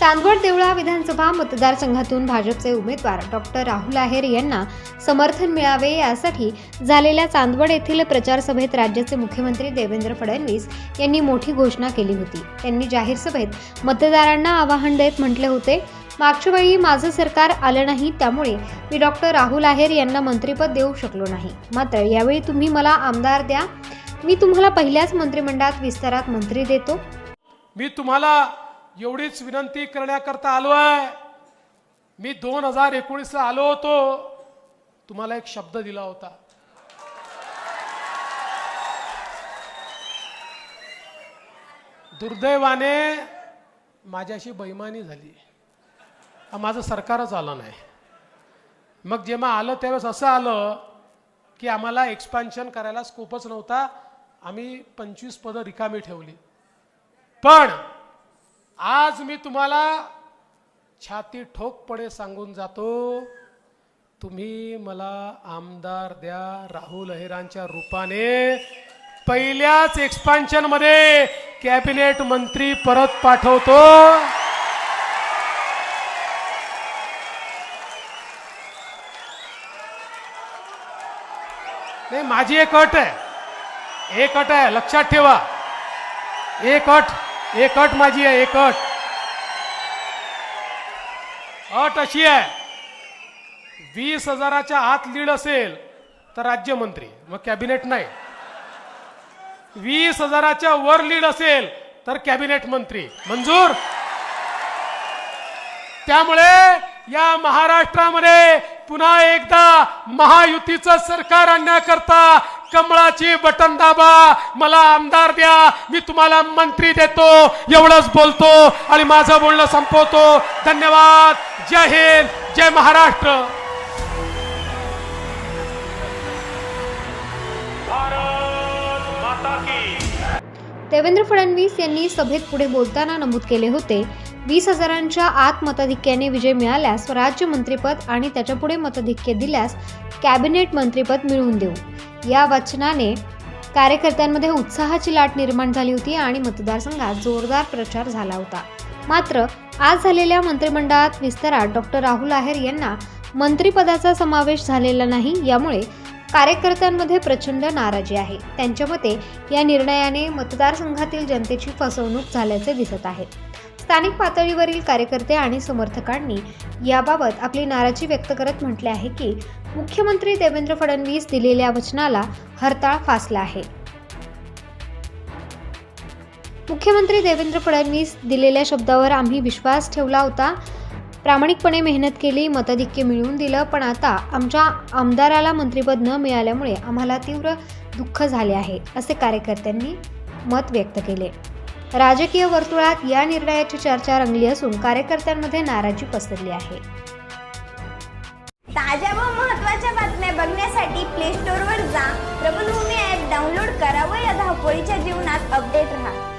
चांदवड देवळा विधानसभा मतदारसंघातून भाजपचे उमेदवार डॉक्टर राहुल आहेर यांना समर्थन मिळावे यासाठी झालेल्या चांदवड येथील प्रचार सभेत राज्याचे मुख्यमंत्री देवेंद्र फडणवीस यांनी मोठी घोषणा केली होती. त्यांनी जाहीर सभेत मतदारांना आवाहन देत म्हटले होते मागच्या वेळी माझं सरकार आलं नाही त्यामुळे मी डॉक्टर राहुल आहेर यांना मंत्रिपद देऊ शकलो नाही. मात्र यावेळी तुम्ही मला आमदार द्या. मी तुम्हाला पहिल्याच मंत्रिमंडळात विस्तारात मंत्री देतो. मी तुम्हाला एवढीच विनंती करण्याकरता आलो आहे मी दोन हजार एकोणीसला आलो होतो. तुम्हाला एक शब्द दिला होता. दुर्दैवाने माझ्याशी बैमानी झाली. माझं सरकारच आलं नाही. मग जेव्हा आलं त्यावेळेस असं आलं की आम्हाला एक्सपान्शन करायला स्कोपच नव्हता. आम्ही पंचवीस पदं रिकामी ठेवली. पण आज मी तुम्हाला छाती ठोकपणे सांगून जातो तुम्ही मला आमदार द्या राहुल अहिरांच्या रूपाने. पहिल्याच एक्सपान्शनमध्ये कॅबिनेट मंत्री परत पाठवतो. नाही माझी एक अट आहे. एक अट आहे लक्षात ठेवा. एक अट एक अट माझी आहे एक अट अट अशी आहे. वीस हजाराच्या आत लीड असेल तर राज्यमंत्री मग कॅबिनेट नाही. वीस हजाराच्या वर लीड असेल तर कॅबिनेट मंत्री. मंजूर? त्यामुळे या महाराष्ट्रामध्ये पुन्हा एकदा महायुतीचं सरकार आणण्याकरता कमळाची बटन दाबा. मला आमदार द्या. मी तुम्हाला मंत्री देतो. एवढंच बोलतो आणि माझं बोलणं संपवतो. धन्यवाद. जय हिंद. जय महाराष्ट्र. भारत माता की देवेंद्र फडणवीस यांनी सभेत पुढे बोलताना नमूद केले होते. वीस हजारांच्या आत मताधिक्याने विजय मिळाल्यास राज्य मंत्रिपद आणि त्याच्यापुढे मताधिक्य दिल्यास कॅबिनेट मंत्रिपद मिळवून देऊ. या वचनाने कार्यकर्त्यांमध्ये उत्साहाची लाट निर्माण झाली होती आणि मतदारसंघात जोरदार प्रचार झाला होता. मात्र आज झालेल्या मंत्रिमंडळात विस्तारात डॉक्टर राहुल आहेर यांना मंत्रिपदाचा समावेश झालेला नाही यामुळे कार्यकर्त्यांमध्ये प्रचंड नाराजी आहे. त्यांच्या मते या निर्णयाने मतदारसंघातील जनतेची फसवणूक झाल्याचे दिसत आहे. स्थानिक पातळीवरील कार्यकर्ते आणि समर्थकांनी याबाबत आपली नाराजी व्यक्त करत म्हटले आहे की मुख्यमंत्री देवेंद्र फडणवीस दिलेल्या वचनाला हरताळ फासला आहे. मुख्यमंत्री देवेंद्र फडणवीस दिलेल्या शब्दावर आम्ही विश्वास ठेवला होता. प्रामाणिकपणे मेहनत केली मताधिक्य मिळवून दिलं पण आता आमच्या आमदाराला मंत्रिपद न मिळाल्यामुळे आम्हाला तीव्र दुःख झाले आहे असे कार्यकर्त्यांनी मत व्यक्त केले. राजकीय वर्तुळात या निर्णयाची चर्चा रंगली असून कार्यकर्त्यांमध्ये नाराजी पसरली आहे. ताज्या व महत्त्वाच्या बातम्या बघण्यासाठी प्ले स्टोअरवर जा. प्रबलभूमी ॲप डाउनलोड करा व या धावपळीच्या जीवनात अपडेट राहा.